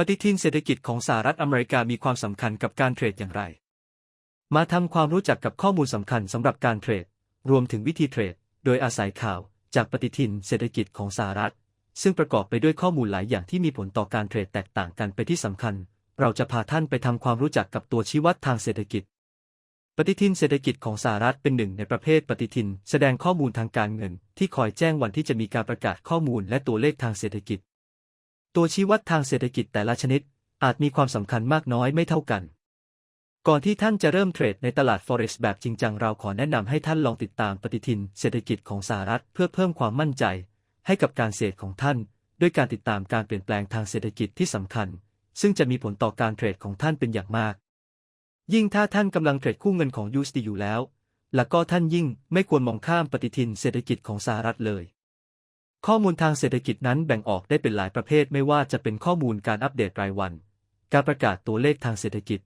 ปฏิทินเศรษฐกิจของสหรัฐอเมริกามีความสำคัญกับการเทรดอย่างไร มาทำความรู้จักกับข้อมูลสำคัญสำหรับการเทรด รวมถึงวิธีเทรด โดยอาศัยข่าวจากปฏิทินเศรษฐกิจของสหรัฐ ซึ่งประกอบไปด้วยข้อมูลหลายอย่างที่มีผลต่อการเทรดแตกต่างกันไปที่สำคัญ เราจะพาท่านไปทำความรู้จักกับตัวชี้วัดทางเศรษฐกิจ ปฏิทินเศรษฐกิจของสหรัฐเป็นหนึ่งในประเภทปฏิทิน แสดงข้อมูลทางการเงิน ที่คอยแจ้งวันที่จะมีการประกาศข้อมูลและตัวเลขทางเศรษฐกิจ ตัวชี้วัดทางเศรษฐกิจแต่ละชนิด อาจมีความสำคัญมากน้อยไม่เท่ากัน ก่อนที่ท่านจะเริ่มเทรดในตลาด Forex แบบจริงจังเราขอแนะนำให้ท่านลองติดตามปฏิทินเศรษฐกิจของสหรัฐเพื่อเพิ่มความมั่นใจ ให้กับการเทรดของท่าน ด้วยการติดตามการเปลี่ยนแปลงทางเศรษฐกิจที่สำคัญ ซึ่งจะมีผลต่อการเทรดของท่านเป็นอย่างมาก ยิ่งถ้าท่านกำลังเทรดคู่เงินของ USD อยู่แล้ว และก็ท่านยิ่งไม่ควรมองข้ามปฏิทินเศรษฐกิจของสหรัฐเลย ข้อมูลทางเศรษฐกิจนั้นแบ่งออกได้เป็นหลายประเภทไม่ว่าจะเป็นข้อมูลการอัปเดตรายวัน การประกาศตัวเลขทางเศรษฐกิจ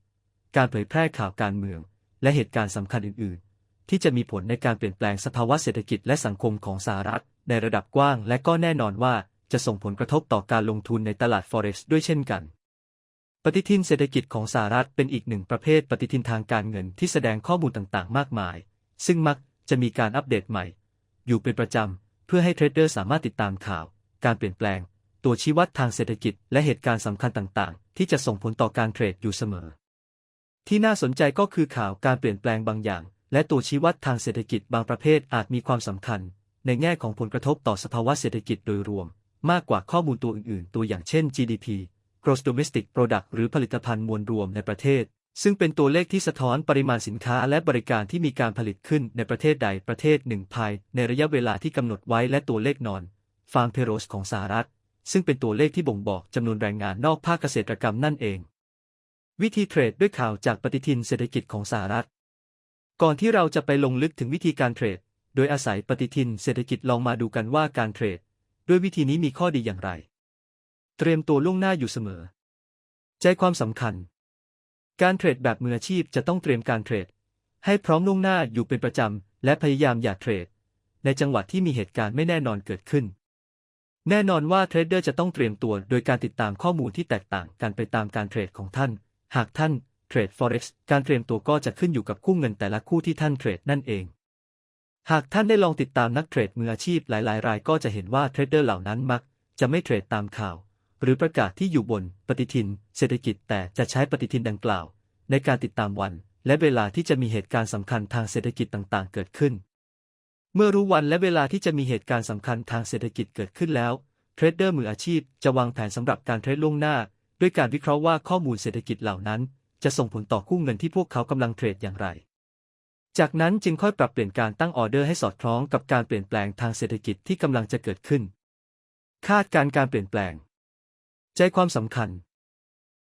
การเผยแพร่ข่าวการเมือง และเหตุการณ์สำคัญอื่น ๆ ที่จะมีผลในการเปลี่ยนแปลงสภาวะเศรษฐกิจและสังคมของสหรัฐ ในระดับกว้าง และก็แน่นอนว่าจะส่งผลกระทบต่อการลงทุนในตลาด Forex ด้วยเช่นกัน ปฏิทินเศรษฐกิจของสหรัฐเป็นอีกหนึ่งประเภทปฏิทินทางการเงินที่แสดงข้อมูลต่าง ๆ มากมาย ซึ่งมักจะมีการอัปเดตใหม่ อยู่เป็นประจำ พื่อให้เทรดเดอร์สามารถติดตามข่าว การเปลี่ยนแปลง ตัวชี้วัดทางเศรษฐกิจ และเหตุการณ์สำคัญต่างๆ ที่จะส่งผลต่อการเทรดอยู่เสมอ ที่น่าสนใจก็คือข่าวการเปลี่ยนแปลงบางอย่าง และตัวชี้วัดทางเศรษฐกิจบางประเภทอาจมีความสำคัญ ในแง่ของผลกระทบต่อสภาวะเศรษฐกิจโดยรวม มากกว่าข้อมูลตัวอื่น ๆ ตัวอย่างเช่น GDP Gross Domestic Product หรือผลิตภัณฑ์มวลรวมในประเทศ ซึ่งเป็นตัวเลขที่สะท้อนปริมาณสินค้าและบริการที่มีการผลิตขึ้นในประเทศใดประเทศหนึ่งภายในระยะเวลาที่กำหนดไว้และตัวเลขนอนฟาร์มเพโรสของสหรัฐ ซึ่งเป็นตัวเลขที่บ่งบอกจำนวนแรงงานนอกภาคเกษตรกรรมนั่นเอง วิธีเทรดด้วยข่าวจากปฏิทินเศรษฐกิจของสหรัฐ ก่อนที่เราจะไปลงลึกถึงวิธีการเทรด โดยอาศัยปฏิทินเศรษฐกิจลองมาดูกันว่าการเทรด ด้วยวิธีนี้มีข้อดีอย่างไร เตรียมตัวล่วงหน้าอยู่เสมอ ใจความสำคัญ การเทรดแบบมืออาชีพจะต้องเตรียมการเทรด ให้พร้อมล่วงหน้าอยู่เป็นประจำ และพยายามอย่าเทรด ในจังหวะที่มีเหตุการณ์ไม่แน่นอนเกิดขึ้น แน่นอนว่าเทรดเดอร์จะต้องเตรียมตัวโดยการติดตามข้อมูลที่แตกต่างกันไปตามการเทรดของท่าน หากท่านเทรด Forex การเตรียมตัวก็จะขึ้นอยู่กับคู่เงินแต่ละคู่ที่ท่านเทรดนั่นเอง หากท่านได้ลองติดตามนักเทรดมืออาชีพหลายๆ รายก็จะเห็นว่าเทรดเดอร์เหล่านั้นมักจะไม่เทรดตามข่าว หรือประกาศที่อยู่บนปฏิทิน เศรษฐกิจแต่จะใช้ปฏิทินดังกล่าว ในการติดตามวัน และเวลาที่จะมีเหตุการณ์สำคัญทางเศรษฐกิจต่างๆ เกิดขึ้น เมื่อรู้วันและเวลาที่จะมีเหตุการณ์สำคัญทางเศรษฐกิจเกิดขึ้นแล้ว เทรดเดอร์มืออาชีพจะวางแผนสำหรับการเทรดล่วงหน้า ด้วยการวิเคราะห์ว่าข้อมูลเศรษฐกิจเหล่านั้น จะส่งผลต่อคู่เงินที่พวกเขากำลังเทรดอย่างไร จากนั้นจึงค่อยปรับเปลี่ยนการตั้งออเดอร์ให้สอดคล้องกับการเปลี่ยนแปลงทางเศรษฐกิจที่กำลังจะเกิดขึ้น คาดการณ์การเปลี่ยนแปลง ใจความสำคัญ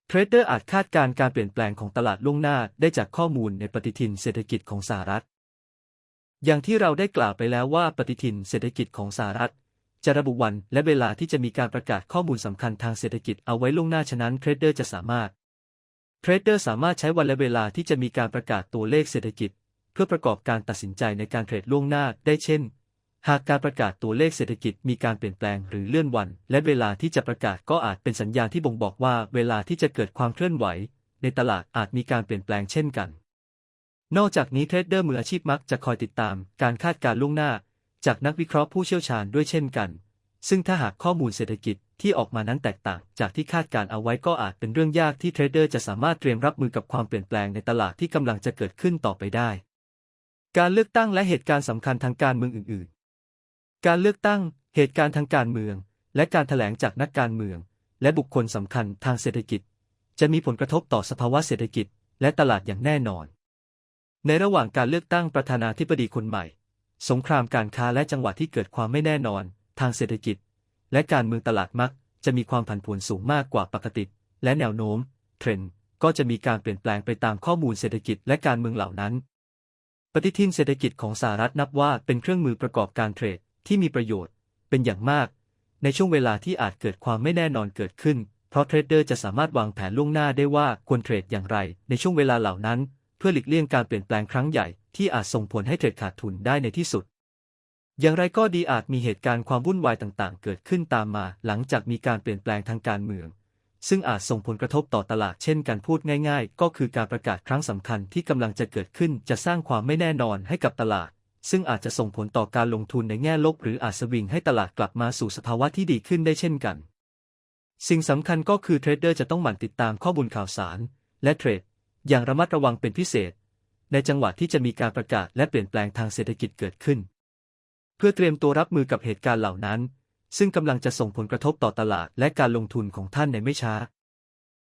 เทรดเดอร์อาจคาดการณ์การเปลี่ยนแปลงของตลาดล่วงหน้าได้จากข้อมูลในปฏิทินเศรษฐกิจของสหรัฐ อย่างที่เราได้กล่าวไปแล้วว่าปฏิทินเศรษฐกิจของสหรัฐ จะระบุวันและเวลาที่จะมีการประกาศข้อมูลสำคัญทางเศรษฐกิจเอาไว้ล่วงหน้าฉะนั้นเทรดเดอร์จะสามารถ เทรดเดอร์สามารถใช้วันและเวลาที่จะมีการประกาศตัวเลขเศรษฐกิจ เพื่อประกอบการตัดสินใจในการเทรดล่วงหน้าได้เช่น หากการประกาศตัวเลขเศรษฐกิจมีการเปลี่ยนแปลงหรือเลื่อนวัน และเวลาที่จะประกาศก็อาจเป็นสัญญาณที่บ่งบอกว่าเวลาที่จะเกิดความเคลื่อนไหว ในตลาดอาจมีการเปลี่ยนแปลงเช่นกัน นอกจากนี้เทรดเดอร์มืออาชีพมักจะคอยติดตามการคาดการล่วงหน้า จากนักวิเคราะห์ผู้เชี่ยวชาญด้วยเช่นกัน ซึ่งถ้าหากข้อมูลเศรษฐกิจที่ออกมานั้นแตกต่างจากที่คาดการเอาไว้ก็อาจเป็นเรื่องยากที่เทรดเดอร์จะสามารถเตรียมรับมือกับความเปลี่ยนแปลงในตลาดที่กำลังจะเกิดขึ้นต่อไปได้ การเลือกตั้งและเหตุการณ์สำคัญทางการเมืองอื่น การเลือกตั้ง เหตุการณ์ทางการเมือง และการแถลงจากนักการเมือง และบุคคลสำคัญทางเศรษฐกิจ จะมีผลกระทบต่อสภาวะเศรษฐกิจ และตลาดอย่างแน่นอน ในระหว่างการเลือกตั้งประธานาธิบดีคนใหม่ สงครามการค้าและจังหวะที่เกิดความไม่แน่นอน ทางเศรษฐกิจ และการเมืองตลาดมัก จะมีความผันผวนสูงมากกว่าปกติ และแนวโน้ม เทรนด์ก็จะมีการเปลี่ยนแปลงไปตามข้อมูลเศรษฐกิจและการเมืองเหล่านั้น ปฏิทินเศรษฐกิจของสหรัฐนับว่าเป็นเครื่องมือประกอบการเทรด ที่มีประโยชน์เป็นอย่างมาก ในช่วงเวลาที่อาจเกิดความไม่แน่นอนเกิดขึ้น เพราะเทรดเดอร์จะสามารถวางแผนล่วงหน้าได้ว่าควรเทรดอย่างไร ในช่วงเวลาเหล่านั้น เพื่อหลีกเลี่ยงการเปลี่ยนแปลงครั้งใหญ่ที่อาจส่งผลให้เทรดขาดทุนได้ในที่สุด อย่างไรก็ดีอาจมีเหตุการณ์ความวุ่นวายต่างๆ เกิดขึ้นตามมา หลังจากมีการเปลี่ยนแปลงทางการเมือง ซึ่งอาจส่งผลกระทบต่อตลาดเช่นการพูดง่าย ๆ ก็คือการประกาศครั้งสำคัญที่กำลังจะเกิดขึ้นจะสร้างความไม่แน่นอนให้กับตลาด ซึ่งอาจจะส่งผลต่อการลงทุนในแง่ลบหรืออาจสวิงให้ตลาดกลับมาสู่สภาวะที่ดีขึ้นได้เช่นกัน สิ่งสำคัญก็คือเทรดเดอร์จะต้องหมั่นติดตามข้อมูลข่าวสาร และเทรด อย่างระมัดระวังเป็นพิเศษ ในจังหวะที่จะมีการประกาศและเปลี่ยนแปลงทางเศรษฐกิจเกิดขึ้น เพื่อเตรียมตัวรับมือกับเหตุการณ์เหล่านั้น ซึ่งกำลังจะส่งผลกระทบต่อตลาดและการลงทุนของท่านในไม่ช้า